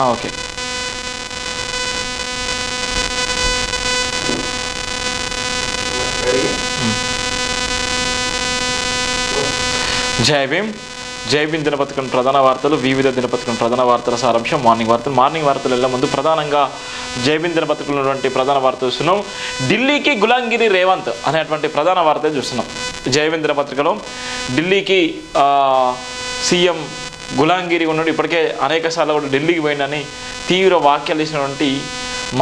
Okay. జై భీమ్. జై భీమ్ దినపత్రికం ప్రధాన వార్తలు వివిధ దినపత్రికం ప్రధాన వార్తల సారాంశం మార్నింగ్ వార్తలు. మార్నింగ్ వార్తలు వెళ్ళే ముందు ప్రధానంగా జై భీమ్ దినపత్రికలో ఉన్నటువంటి ప్రధాన వార్త చూస్తున్నాం. ఢిల్లీకి గులాంగిరి రేవంత్ అనేటువంటి ప్రధాన వార్త చూస్తున్నాం. జై భీమ్ దినపత్రికలో ఢిల్లీకి సీఎం గులాంగిరి ఉన్నాడు ఇప్పటికే అనేక సార్లు కూడా ఢిల్లీకి పోయిందని తీవ్ర వ్యాఖ్యలు ఇచ్చినటువంటి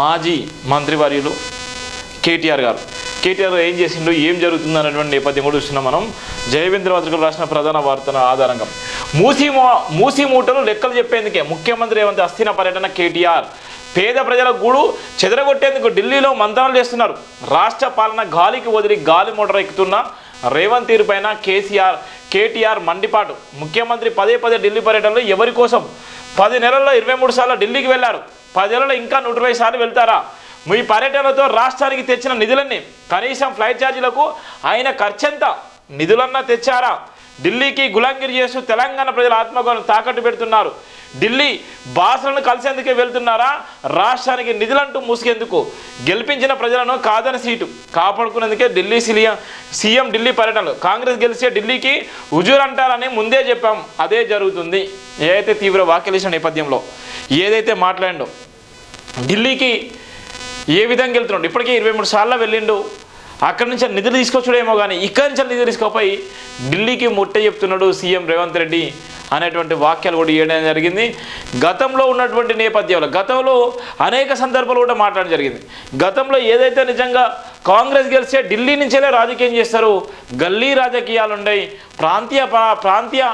మాజీ మంత్రివర్యులు కేటీఆర్ గారు. కేటీఆర్ ఏం చేసిండు ఏం జరుగుతుంది అనేటువంటి నేపథ్యం కూడా చూస్తున్నాం మనం. జయవేంద్ర పత్రికలు రాసిన ప్రధాన వార్తల ఆధారంగా. మూసీ మూసీ మూసి మూటలు లెక్కలు చెప్పేందుకే ముఖ్యమంత్రి రేవంత్ అస్థిన పర్యటన కేటీఆర్. పేద ప్రజల గూడు చెదరగొట్టేందుకు ఢిల్లీలో మంత్రాలు చేస్తున్నారు. రాష్ట్ర పాలన గాలికి వదిలి గాలి మోటార్ ఎక్కుతున్న రేవంత్ తీరుపైన కేసీఆర్ కేటీఆర్ మండిపాటు. ముఖ్యమంత్రి పదే పదే ఢిల్లీ పర్యటనలో ఎవరి కోసం? పది నెలల్లో ఇరవై మూడు సార్లు ఢిల్లీకి వెళ్ళారు. పదేళ్ళలో ఇంకా నూట ఇరవై సార్లు వెళ్తారా? మీ పర్యటనతో రాష్ట్రానికి తెచ్చిన నిధులన్నీ. కనీసం ఫ్లైట్ ఛార్జీలకు ఆయన ఖర్చంతా నిధులన్నా తెచ్చారా? ఢిల్లీకి గులాంగిరి చేస్తూ తెలంగాణ ప్రజల ఆత్మగౌరవం తాకట్టు పెడుతున్నారు. ఢిల్లీ బాసలను కలిసేందుకే వెళ్తున్నారా? రాష్ట్రానికి నిధులంటూ మూసుకేందుకు? గెలిపించిన ప్రజలను కాదని సీటు కాపాడుకునేందుకే ఢిల్లీ సీఎం సీఎం ఢిల్లీ పర్యటనలు. కాంగ్రెస్ గెలిచే ఢిల్లీకి హుజూర్ అంటారని ముందే చెప్పాం. అదే జరుగుతుంది. ఏదైతే తీవ్ర వాక్యలేసిన నేపథ్యంలో ఏదైతే మాట్లాడిండో ఢిల్లీకి ఏ విధంగా వెళ్తున్నాడు? ఇప్పటికే ఇరవై మూడు సార్లు వెళ్ళిండు. అక్కడి నుంచి నిధులు తీసుకొచ్చుడేమో కానీ ఇక్కడి నుంచి నిధులు తీసుకోపోయి ఢిల్లీకి ముట్ట చెప్తున్నాడు సీఎం రేవంత్ రెడ్డి అనేటువంటి వాక్యాలు కూడా ఇవ్వడం జరిగింది. గతంలో ఉన్నటువంటి నేపథ్యంలో గతంలో అనేక సందర్భాలు కూడా మాట్లాడడం జరిగింది. గతంలో ఏదైతే నిజంగా కాంగ్రెస్ గెలిస్తే ఢిల్లీ నుంచేనే రాజకీయం చేస్తారు గల్లీ రాజకీయాలు ఉన్నాయి ప్రాంతీయ ప్రా- ప్రాంతీయ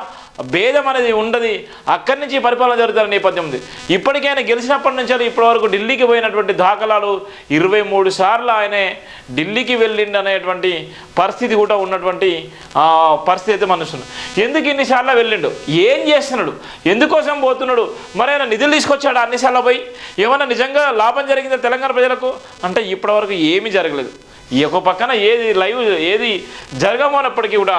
భేదం అనేది ఉండదు. అక్కడి నుంచి పరిపాలన జరుగుతున్న నేపథ్యం ఉంది. ఇప్పటికైనా గెలిచినప్పటి నుంచి ఇప్పటి వరకు ఢిల్లీకి పోయినటువంటి దాఖలాలు ఇరవై మూడు సార్లు ఆయనే ఢిల్లీకి వెళ్ళిండు అనేటువంటి పరిస్థితి కూడా ఉన్నటువంటి ఆ, పరిస్థితి అయితే మనుషులు ఎందుకు ఇన్నిసార్లు వెళ్ళిండు? ఏం చేస్తున్నాడు? ఎందుకోసం పోతున్నాడు? మరి ఆయన నిధులు తీసుకొచ్చాడు అన్నిసార్లు పోయి? ఏమైనా నిజంగా లాభం జరిగిందా తెలంగాణ ప్రజలకు? అంటే ఇప్పటివరకు ఏమీ జరగలేదు. ఈ ఒక పక్కన ఏది లైవ్ ఏది జరగమన్నప్పటికీ కూడా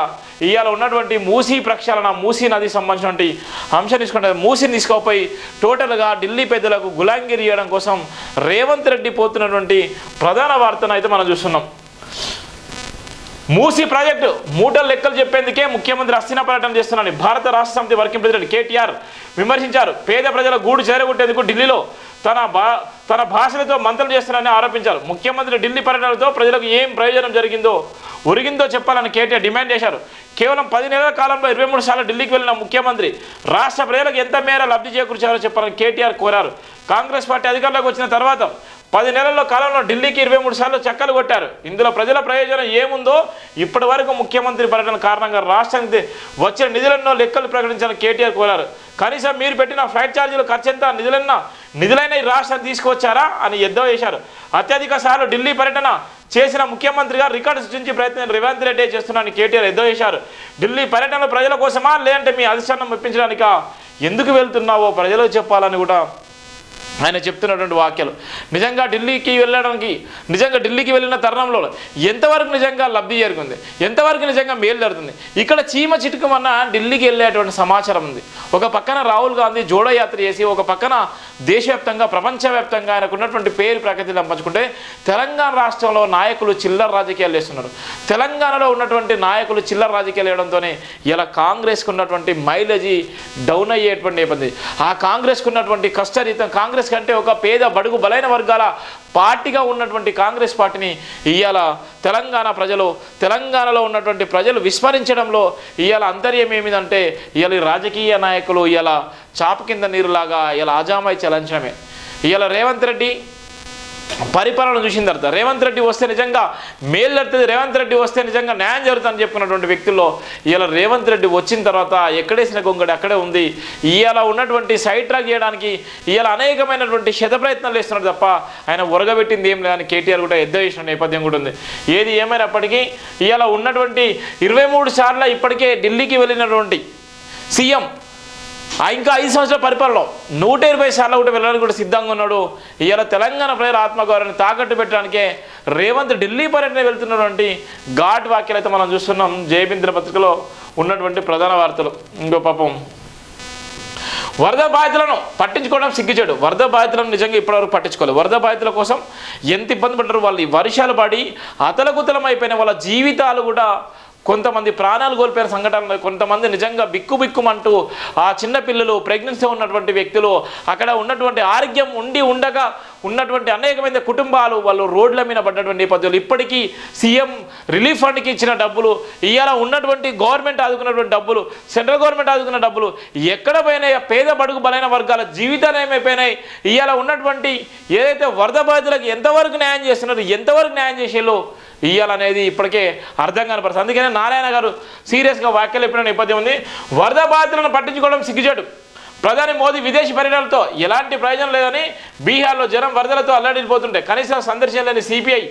ఇవాళ ఉన్నటువంటి మూసీ ప్రక్షాళన మూసీ నది సంబంధించినటువంటి అంశం తీసుకుంటే మూసీని తీసుకోపోయి టోటల్గా ఢిల్లీ పెద్దలకు గులాంగిరి ఇవ్వడం కోసం రేవంత్ రెడ్డి పోతున్నటువంటి ప్రధాన వార్తను అయితే మనం చూస్తున్నాం. మూసీ ప్రాజెక్టు మూటల లెక్కలు చెప్పేందుకే ముఖ్యమంత్రి అస్థిన పర్యటన చేస్తున్నారని భారత రాష్ట్ర సమితి వర్కింగ్ ప్రెసిడెంట్ కేటీఆర్ విమర్శించారు. పేద ప్రజల గూడు చేరగొట్టేందుకు ఢిల్లీలో తన భా తన భాషలతో మంత్రులు చేస్తున్నారని ఆరోపించారు. ముఖ్యమంత్రి ఢిల్లీ పర్యటనతో ప్రజలకు ఏం ప్రయోజనం జరిగిందో ఒరిగిందో చెప్పాలని కేటీఆర్ డిమాండ్ చేశారు. కేవలం పది నెలల కాలంలో ఇరవై మూడు సార్లు ఢిల్లీకి వెళ్ళిన ముఖ్యమంత్రి రాష్ట్ర ప్రజలకు ఎంత మేర లబ్ధి చేకూర్చారో చెప్పాలని కేటీఆర్ కోరారు. కాంగ్రెస్ పార్టీ అధికారంలోకి వచ్చిన తర్వాత పది నెలల్లో కాలంలో ఢిల్లీకి ఇరవై మూడు సార్లు చక్కలు కొట్టారు. ఇందులో ప్రజల ప్రయోజనం ఏముందో ఇప్పటి వరకు ముఖ్యమంత్రి పర్యటన కారణంగా రాష్ట్రానికి వచ్చిన నిధులెన్నో లెక్కలు ప్రకటించాలని కేటీఆర్ కోరారు. కనీసం మీరు పెట్టిన ఫ్లైట్ ఛార్జీలు ఖర్చు ఎంత? నిధులన్నా నిధులైన ఈ రాష్ట్రాన్ని తీసుకువచ్చారా అని ఎద్దో వేశారు అత్యధిక సార్లు ఢిల్లీ పర్యటన చేసిన ముఖ్యమంత్రిగా రికార్డు సృష్టించి ప్రయత్నం రేవంత్ రెడ్డి చేస్తున్నారని కేటీఆర్ ఎద్దో చేశారు. ఢిల్లీ పర్యటనలో ప్రజల కోసమా? లేదంటే మీ అధిష్టానం మెప్పించడానిక ఎందుకు వెళ్తున్నావో ప్రజలకు చెప్పాలని కూడా ఆయన చెప్తున్నటువంటి వాక్యాలు. నిజంగా ఢిల్లీకి వెళ్ళడానికి నిజంగా ఢిల్లీకి వెళ్ళిన తరుణంలో ఎంతవరకు నిజంగా లబ్ధి చేరుకుంది ఎంతవరకు నిజంగా మేలు జరుగుతుంది? ఇక్కడ చీమ చిటుకమన్న ఢిల్లీకి వెళ్ళేటువంటి సమాచారం ఉంది. ఒక పక్కన రాహుల్ గాంధీ జోడయాత్ర చేసి ఒక పక్కన దేశవ్యాప్తంగా ప్రపంచవ్యాప్తంగా ఆయనకు ఉన్నటువంటి పేరు ప్రగతి పంచుకుంటే తెలంగాణ రాష్ట్రంలో నాయకులు చిల్లర రాజకీయాలు చేస్తున్నారు. తెలంగాణలో ఉన్నటువంటి నాయకులు చిల్లర రాజకీయాలు వేయడంతోనే ఇలా కాంగ్రెస్కి ఉన్నటువంటి మైలేజీ డౌన్ అయ్యేటువంటి నేపథ్యం. ఆ కాంగ్రెస్కి ఉన్నటువంటి కష్టరీతం కాంగ్రెస్ కంటే ఒక పేద బడుగు బలైన వర్గాల పార్టీగా ఉన్నటువంటి కాంగ్రెస్ పార్టీని ఇవాళ తెలంగాణ ప్రజలు తెలంగాణలో ఉన్నటువంటి ప్రజలు విస్మరించడంలో ఇవాళ అంతర్యం ఏమిదంటే ఇవాళ రాజకీయ నాయకులు ఇవాళ చాప కింద నీరులాగా ఇలా అజామాయి చలించడమే ఇవాళ రేవంత్ రెడ్డి పరిపాలన చూసిన తర్వాత రేవంత్ రెడ్డి వస్తే నిజంగా మేలు జరుగుతుంది. రేవంత్ రెడ్డి వస్తే నిజంగా న్యాయం జరుగుతుందని చెప్పుకున్నటువంటి వ్యక్తుల్లో ఇలా రేవంత్ రెడ్డి వచ్చిన తర్వాత ఎక్కడేసిన గొంగడి అక్కడే ఉంది. ఇలా ఉన్నటువంటి సైడ్ ట్రాక్ చేయడానికి ఇలా అనేకమైనటువంటి శత ప్రయత్నాలు చేస్తున్నారు తప్ప ఆయన ఉరగబెట్టింది ఏం లేదని కేటీఆర్ కూడా ఎద్దవేసిన నేపథ్యం కూడా ఉంది. ఏది ఏమైనప్పటికీ ఇలా ఉన్నటువంటి ఇరవై మూడు సార్లు ఇప్పటికే ఢిల్లీకి వెళ్ళినటువంటి సీఎం ఇంకా ఐదు సంవత్సరాల పరిపాలన. నూట ఇరవై సార్లు కూడా వెళ్ళడానికి కూడా సిద్ధంగా ఉన్నాడు. ఇవాళ తెలంగాణ ప్రజల ఆత్మగౌరవాన్ని తాకట్టు పెట్టడానికే రేవంత్ ఢిల్లీ పర్యటన వెళ్తున్నటువంటి ఘాట్ వాక్యాలు అయితే మనం చూస్తున్నాం. జయబింద్ర పత్రికలో ఉన్నటువంటి ప్రధాన వార్తలు. ఇంకో పాపం. వరద బాధితులను పట్టించుకోవడం సిగ్గుచేడు వరద బాధితులను నిజంగా ఇప్పటివరకు పట్టించుకోలేదు. వరద బాధితుల కోసం ఎంత ఇబ్బంది పడ్డారు వాళ్ళు? ఈ వర్షాలు పడి అతలకుతలం అయిపోయిన వాళ్ళ జీవితాలు కూడా కొంతమంది ప్రాణాలు కోల్పోయిన సంఘటనలు కొంతమంది నిజంగా బిక్కు బిక్కుమంటూ ఆ చిన్న పిల్లలు ప్రెగ్నెన్సీ ఉన్నటువంటి వ్యక్తులు అక్కడ ఉన్నటువంటి ఆరోగ్యం ఉండి ఉండగా ఉన్నటువంటి అనేకమైన కుటుంబాలు వాళ్ళు రోడ్ల మీద పడ్డటువంటి నేపథ్యంలో ఇప్పటికీ సీఎం రిలీఫ్ ఫండ్కి ఇచ్చిన డబ్బులు ఇవాళ ఉన్నటువంటి గవర్నమెంట్ ఆదుకున్నటువంటి డబ్బులు సెంట్రల్ గవర్నమెంట్ ఆదుకున్న డబ్బులు ఎక్కడ పోయినాయి? పేద బడుగు బలైన వర్గాల జీవితాలు ఏమైపోయినాయి? ఇవాళ ఉన్నటువంటి ఏదైతే వరద బాధితులకు ఎంతవరకు న్యాయం చేస్తున్నారు ఎంతవరకు న్యాయం చేసేలో ఇయ్యాలనేది ఇప్పటికే అర్థం కాని పరిస్థితి. అందుకనే నారాయణ గారు సీరియస్గా వ్యాఖ్యలు చెప్పిన నేపథ్యం ఉంది. వరద బాధితులను పట్టించుకోవడం సిగ్గుచేటు. ప్రధాని మోదీ విదేశీ పర్యటనలతో ఎలాంటి ప్రయోజనం లేదని బీహార్లో జనం వరదలతో అల్లాడిపోతుంటే కనీసం సందర్శనలేని సిపిఐ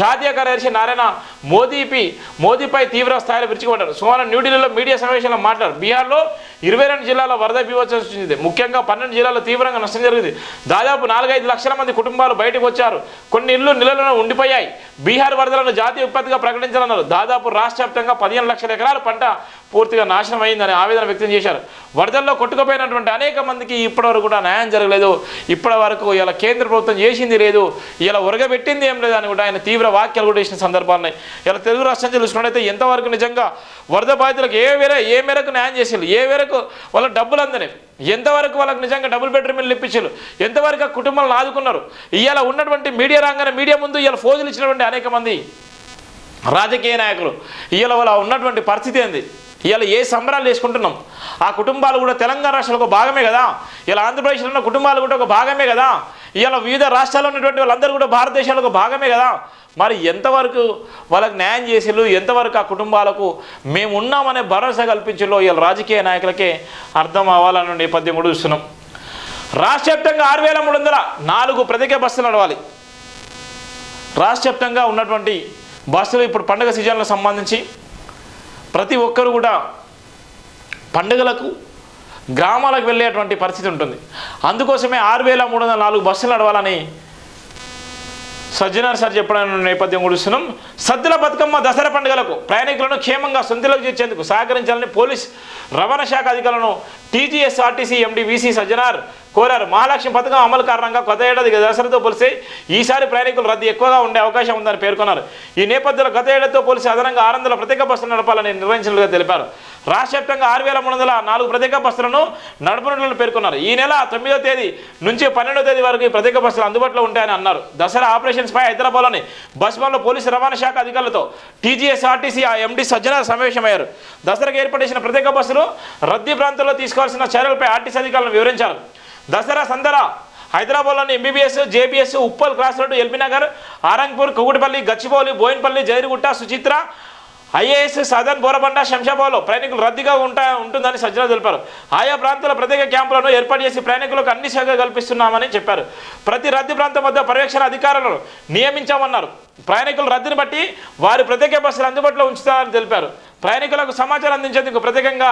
జాతీయ కార్యదర్శి నారాయణ మోదీపై మోదీపై తీవ్ర స్థాయిలో విరుచుకుపడ్డారు. సోమవారం న్యూఢిల్లీలో మీడియా సమావేశంలో మాట్లాడారు. బీహార్లో ఇరవై రెండు జిల్లాల వరద బీభత్సం సృష్టించింది. ముఖ్యంగా పన్నెండు జిల్లాల్లో తీవ్రంగా నష్టం జరిగింది. దాదాపు నాలుగైదు లక్షల మంది కుటుంబాలు బయటకు వచ్చారు. కొన్ని ఇళ్ళు నిలలో ఉండిపోయాయి. బీహార్ వరదలను జాతీయ ఉత్పత్తిగా ప్రకటించాలన్నారు. దాదాపు రాష్ట్ర వ్యాప్తంగా పదిహేను లక్షల ఎకరాల పంట పూర్తిగా నాశనం అయిందని ఆవేదన వ్యక్తం చేశారు. వరదల్లో కొట్టుకుపోయినటువంటి అనేక మందికి ఇప్పటివరకు కూడా న్యాయం జరగలేదు. ఇప్పటి వరకు ఇలా కేంద్ర ప్రభుత్వం చేసింది లేదు. ఇలా ఉరగబెట్టింది ఏం లేదు అని కూడా ఆయన తీవ్ర వ్యాఖ్యలు కూడా చేసిన సందర్భాలు ఇలా తెలుగు రాష్ట్రం చూసుకున్నట్టయితే ఎంతవరకు నిజంగా వరద బాధితులకు ఏ వేరే ఏ మేరకు న్యాయం చేసేది ఏ మేరకు వాళ్ళ డబ్బులు అందని? ఎంతవరకు వాళ్ళకి నిజంగా డబుల్ బెడ్రూమ్లు ఇప్పించారు ఎంతవరకు ఆ కుటుంబాలను ఆదుకున్నారు? ఇవాళ ఉన్నటువంటి మీడియా రంగానే మీడియా ముందు ఇవాళ ఫోజులు ఇచ్చినటువంటి అనేక మంది రాజకీయ నాయకులు. ఇవాళ వాళ్ళ ఉన్నటువంటి పరిస్థితి ఏంది? ఇలా ఏ సంబరాలు చేసుకుంటున్నాం? ఆ కుటుంబాలు కూడా తెలంగాణ రాష్ట్రంలో ఒక భాగమే కదా? ఇలా ఆంధ్రప్రదేశ్లో ఉన్న కుటుంబాలు కూడా ఒక భాగమే కదా? ఇలా వివిధ రాష్ట్రాల్లో ఉన్నటువంటి వాళ్ళందరూ కూడా భారతదేశంలో ఒక భాగమే కదా? మరి ఎంతవరకు వాళ్ళకి న్యాయం చేసిళ్ళు? ఎంతవరకు ఆ కుటుంబాలకు మేము ఉన్నామనే భరోసా కల్పించలో ఇలా రాజకీయ నాయకులకే అర్థం అవ్వాలన్న నేపథ్యం కూడా చూస్తున్నాం. రాష్ట్ర వ్యాప్తంగా ఆరు వేల మూడు వందల నాలుగు ప్రత్యేక బస్సులు నడవాలి. రాష్ట్ర వ్యాప్తంగా ఉన్నటువంటి బస్సులు ఇప్పుడు పండుగ సీజన్లకు సంబంధించి ప్రతి ఒక్కరు కూడా పండుగలకు గ్రామాలకు వెళ్ళేటువంటి పరిస్థితి ఉంటుంది. అందుకోసమే ఆరు వేల మూడు వందల నాలుగు బస్సులు నడవాలని సజ్జనార్ సార్ చెప్పడం నేపథ్యం కూడుస్తున్నాం సద్దుల బతుకమ్మ దసరా పండుగలకు ప్రయాణికులను క్షేమంగా సొంతలకు చేర్చేందుకు సహకరించాలని పోలీస్ రవాణా శాఖ అధికారులను TGS RTC MD VC Sajjanar కోరారు. మహాలక్ష్మి పథకం అమలు కారణంగా కొత్త ఏడాది దసరాతో పోలిస్తే ఈసారి ప్రయాణికులు రద్దీ ఎక్కువగా ఉండే అవకాశం ఉందని పేర్కొన్నారు. ఈ నేపథ్యంలో గత ఏడాదితో పోలిసి అదనంగా ఆరు వందల ప్రత్యేక బస్సులు నడపాలని నిర్వహించినట్లుగా తెలిపారు. రాష్ట్ర వ్యాప్తంగా ఆరు వేల మూడు వందల నాలుగు ప్రత్యేక బస్సులను నడపనులను పేర్కొన్నారు. ఈ నెల తొమ్మిదో తేదీ నుంచి పన్నెండో తేదీ వరకు ఈ ప్రత్యేక బస్సులు అందుబాటులో ఉంటాయని అన్నారు. దసరా ఆపరేషన్స్పై హైదరాబాద్లోని బస్ పోలీసు రవాణా శాఖ అధికారులతో టీజీఎస్ ఆర్టీసీ ఆ ఎండి సజ్జనార్ సమావేశమయ్యారు. దసరాకు ఏర్పాటు చేసిన ప్రత్యేక బస్సులు రద్దీ ప్రాంతాల్లో తీసుకోవాల్సిన చర్యలపై ఆర్టీసీ అధికారులను వివరించారు. దసరా సందరా హైదరాబాద్లోని MBBS JBS Uppal cross road LB Nagar Arangpur Kugudipalli Gachibowli Boinapalli Jairugutta Suchitra IAS Sadan Borabanda శంషాబాద్లో ప్రయాణికులు రద్దీగా ఉంటా ఉంటుందని సజ్జన తెలిపారు. ఆయా ప్రాంతాల ప్రత్యేక క్యాంపులను ఏర్పాటు చేసి ప్రయాణికులకు అన్ని సేవలు కల్పిస్తున్నామని చెప్పారు. ప్రతి రద్దీ ప్రాంతం వద్ద పర్యవేక్షణ అధికారులను నియమించామన్నారు. ప్రయాణికుల రద్దీని బట్టి వారి ప్రత్యేక బస్సులు అందుబాటులో ఉంచుతారని తెలిపారు. ప్రయాణికులకు సమాచారం అందించేందుకు ప్రత్యేకంగా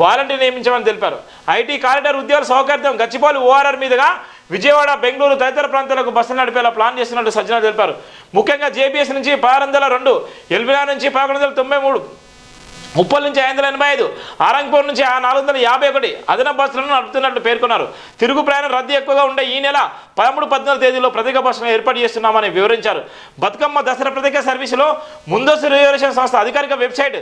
వాలంటీర్ నియమించమని తెలిపారు. ఐటీ కారిడార్ ఉద్యోగుల సౌకర్యం గచ్చిబౌలి ఓఆర్ఆర్ మీదుగా విజయవాడ బెంగళూరు తదితర ప్రాంతాలకు బస్సులు నడిపేలా ప్లాన్ చేస్తున్నట్టు సజ్జన తెలిపారు. ముఖ్యంగా జేబీఎస్ నుంచి పదహారు వందల రెండు ఎల్బినా నుంచి పదకొండు వందల తొంభై మూడు ఉప్పల్ నుంచి ఐదు వందల ఎనభై ఐదు ఆరంగపూర్ నుంచి ఆ నాలుగు వందల యాభై ఒకటి అదనపు బస్సులను నడుపుతున్నట్లు పేర్కొన్నారు. తిరుగు ప్రయాణం రద్దీ ఎక్కువగా ఉండే ఈ నెల పదమూడు పద్నాలుగు తేదీలో ప్రత్యేక బస్సులను ఏర్పాటు చేస్తున్నామని వివరించారు. బతుకమ్మ దసరా ప్రత్యేక సర్వీసులో ముందస్తు రిజర్వేషన్ సంస్థ అధికారిక వెబ్సైట్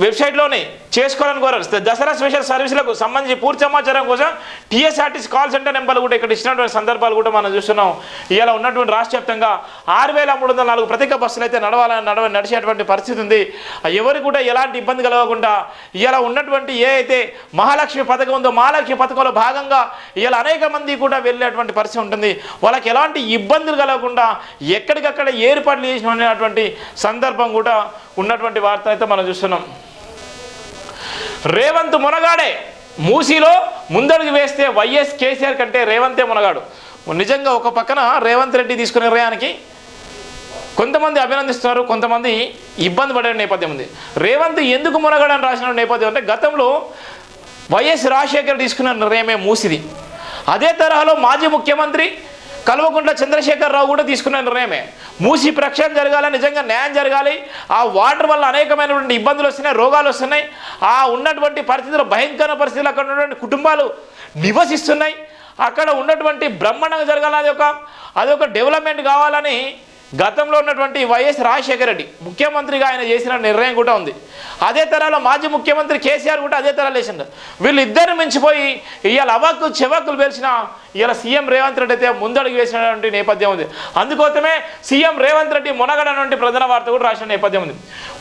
వెబ్సైట్లోనే చేసుకోవాలని కోరారు. దసరా స్పెషల్ సర్వీసులకు సంబంధించి పూర్తి సమాచారం కోసం టీఎస్ఆర్టీసీ కాల్ సెంటర్ నెంబర్లు కూడా ఇక్కడ ఇచ్చినటువంటి సందర్భాలు కూడా మనం చూస్తున్నాం. ఇలా ఉన్నటువంటి రాష్ట్ర వ్యాప్తంగా ఆరు వేల మూడు వందల నాలుగు ప్రత్యేక బస్సులు అయితే నడవాలని నడవ నడిచేటువంటి పరిస్థితి ఉంది. ఎవరు కూడా ఎలాంటి ఇబ్బంది కలగకుండా ఇలా ఉన్నటువంటి ఏ అయితే మహాలక్ష్మి పథకం ఉందో మహాలక్ష్మి పథకంలో భాగంగా ఇలా అనేక మంది కూడా వెళ్ళేటువంటి పరిస్థితి ఉంటుంది. వాళ్ళకి ఎలాంటి ఇబ్బందులు కలగకుండా ఎక్కడికక్కడ ఏర్పాట్లు చేసినటువంటి సందర్భం కూడా ఉన్నటువంటి వార్త అయితే మనం చూస్తున్నాం. రేవంత్ మునగాడే. మూసీలో ముందడుగు వేస్తే వైఎస్ కేసీఆర్ కంటే రేవంతే మునగాడు. నిజంగా ఒక పక్కన రేవంత్ రెడ్డి తీసుకునే నిర్ణయానికి కొంతమంది అభినందిస్తున్నారు కొంతమంది ఇబ్బంది పడే నేపథ్యం ఉంది. రేవంత్ ఎందుకు మునగాడని రాసిన నేపథ్యం అంటే గతంలో వైఎస్ రాజశేఖర్ తీసుకున్న నిర్ణయమే మూసిది. అదే తరహాలో మాజీ ముఖ్యమంత్రి కల్వకుంట్ల చంద్రశేఖరరావు కూడా తీసుకున్న నిర్ణయమే. మూసి ప్రక్షాళన జరగాలి నిజంగా న్యాయం జరగాలి. ఆ వాటర్ వల్ల అనేకమైనటువంటి ఇబ్బందులు వస్తున్నాయి రోగాలు వస్తున్నాయి. ఆ ఉన్నటువంటి పరిస్థితులు భయంకర పరిస్థితులు అక్కడ ఉన్నటువంటి కుటుంబాలు నివసిస్తున్నాయి. అక్కడ ఉన్నటువంటి బ్రహ్మాండంగా జరగాలి అది ఒక అదొక డెవలప్మెంట్ కావాలని గతంలో ఉన్నటువంటి వైఎస్ రాజశేఖర రెడ్డి ముఖ్యమంత్రిగా ఆయన చేసిన నిర్ణయం కూడా ఉంది. అదే తరాలో మాజీ ముఖ్యమంత్రి కేసీఆర్ కూడా అదే తరాలు వేసిండు వీళ్ళిద్దరు మించిపోయి ఇవాళ అవాక్కు చెవాకులు పేల్చిన ఇలా సీఎం రేవంత్ రెడ్డి అయితే ముందడుగు వేసినటువంటి నేపథ్యం ఉంది. అందుకోసమే సీఎం రేవంత్ రెడ్డి మునగడనటువంటి ప్రధాన వార్త కూడా రాసిన నేపథ్యం ఉంది.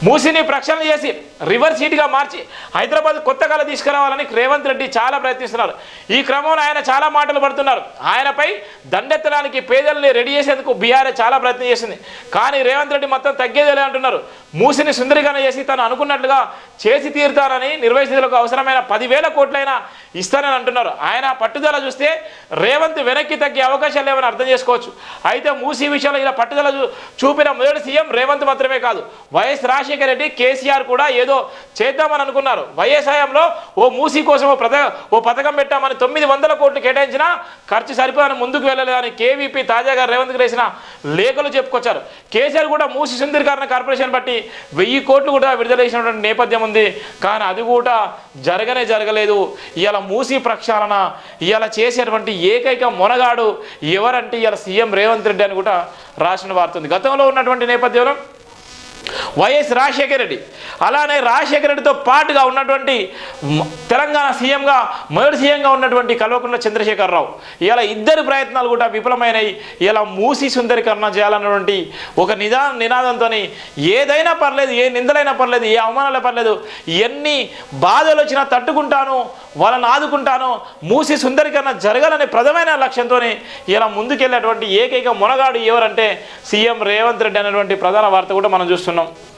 మూసిని ప్రక్షాళన చేసి రివర్స్ సీట్గా మార్చి హైదరాబాద్ కొత్త కళ తీసుకురావాలని రేవంత్ రెడ్డి చాలా ప్రయత్నిస్తున్నారు. ఈ క్రమంలో ఆయన చాలా మాటలు పడుతున్నారు. ఆయనపై దండెత్తడానికి పేదల్ని రెడీ చేసేందుకు బీఆర్ఏ చాలా ప్రయత్నం చేసింది. కానీ రేవంత్ రెడ్డి మొత్తం తగ్గేదేలే అంటున్నారు. మూసిని సుందరీకరణ చేసి తను అనుకున్నట్లుగా చేసి తీరుతానని నిర్వహితులకు అవసరమైన పదివేల కోట్లైనా ఇస్తానని అంటున్నారు. ఆయన పట్టుదల చూస్తే రేవంత్ వెనక్కి తగ్గే అవకాశాలు లేవని అర్థం చేసుకోవచ్చు? అయితే మూసీ విషయంలో ఇలా పట్టుదల చూపిన మొదటి సీఎం రేవంత్ మాత్రమే కాదు. వైఎస్ రాజశేఖర రెడ్డి కేసీఆర్ కూడా ఏదో చేద్దామని అనుకున్నారు. వైఎస్ హయాంలో ఓ మూసీ కోసం ఓ పథ ఓ పథకం పెట్టామని తొమ్మిది వందల కోట్లు కేటాయించినా ఖర్చు సరిపోదని ముందుకు వెళ్ళలేదని కేవీపీ తాజాగా రేవంత్కి వేసిన లేఖలు చెప్పుకొచ్చారు. కేసీఆర్ కూడా మూసి సుందరీకరణ కార్పొరేషన్ బట్టి వెయ్యి కోట్లు కూడా విడుదల చేసినటువంటి నేపథ్యం ఉంది. కానీ అది కూడా జరగనే జరగలేదు. ఇవాళ మూసీ ప్రక్షాళన ఇవాళ చేసేటువంటి ఏకైక మొనగాడు ఎవరంటే ఇవాళ సీఎం రేవంత్ రెడ్డి అని కూడా రాసిన వార్త ఉంది. గతంలో ఉన్నటువంటి నేపథ్యంలో వైఎస్ రాజశేఖర రెడ్డి. అలానే రాజశేఖర రెడ్డితో పాటుగా ఉన్నటువంటి తెలంగాణ సీఎంగా మొదటి సీఎంగా ఉన్నటువంటి కల్వకుంట్ల చంద్రశేఖరరావు. ఇలా ఇద్దరు ప్రయత్నాలు కూడా విఫలమైనవి ఇలా మూసి సుందరీకరణ చేయాలన్నటువంటి ఒక నిదా నినాదంతో ఏదైనా పర్లేదు ఏ నిందలైనా పర్లేదు ఏ అవమానాలే పర్లేదు ఎన్ని బాధలు వచ్చినా తట్టుకుంటాను వాళ్ళని ఆదుకుంటాను మూసి సుందరీకరణ జరగాలనే ప్రధమైన లక్ష్యంతో ఇలా ముందుకెళ్ళేటువంటి ఏకైక మొనగాడు ఎవరంటే సీఎం రేవంత్ రెడ్డి అనేటువంటి ప్రధాన వార్త కూడా మనం చూస్తున్నాం. sono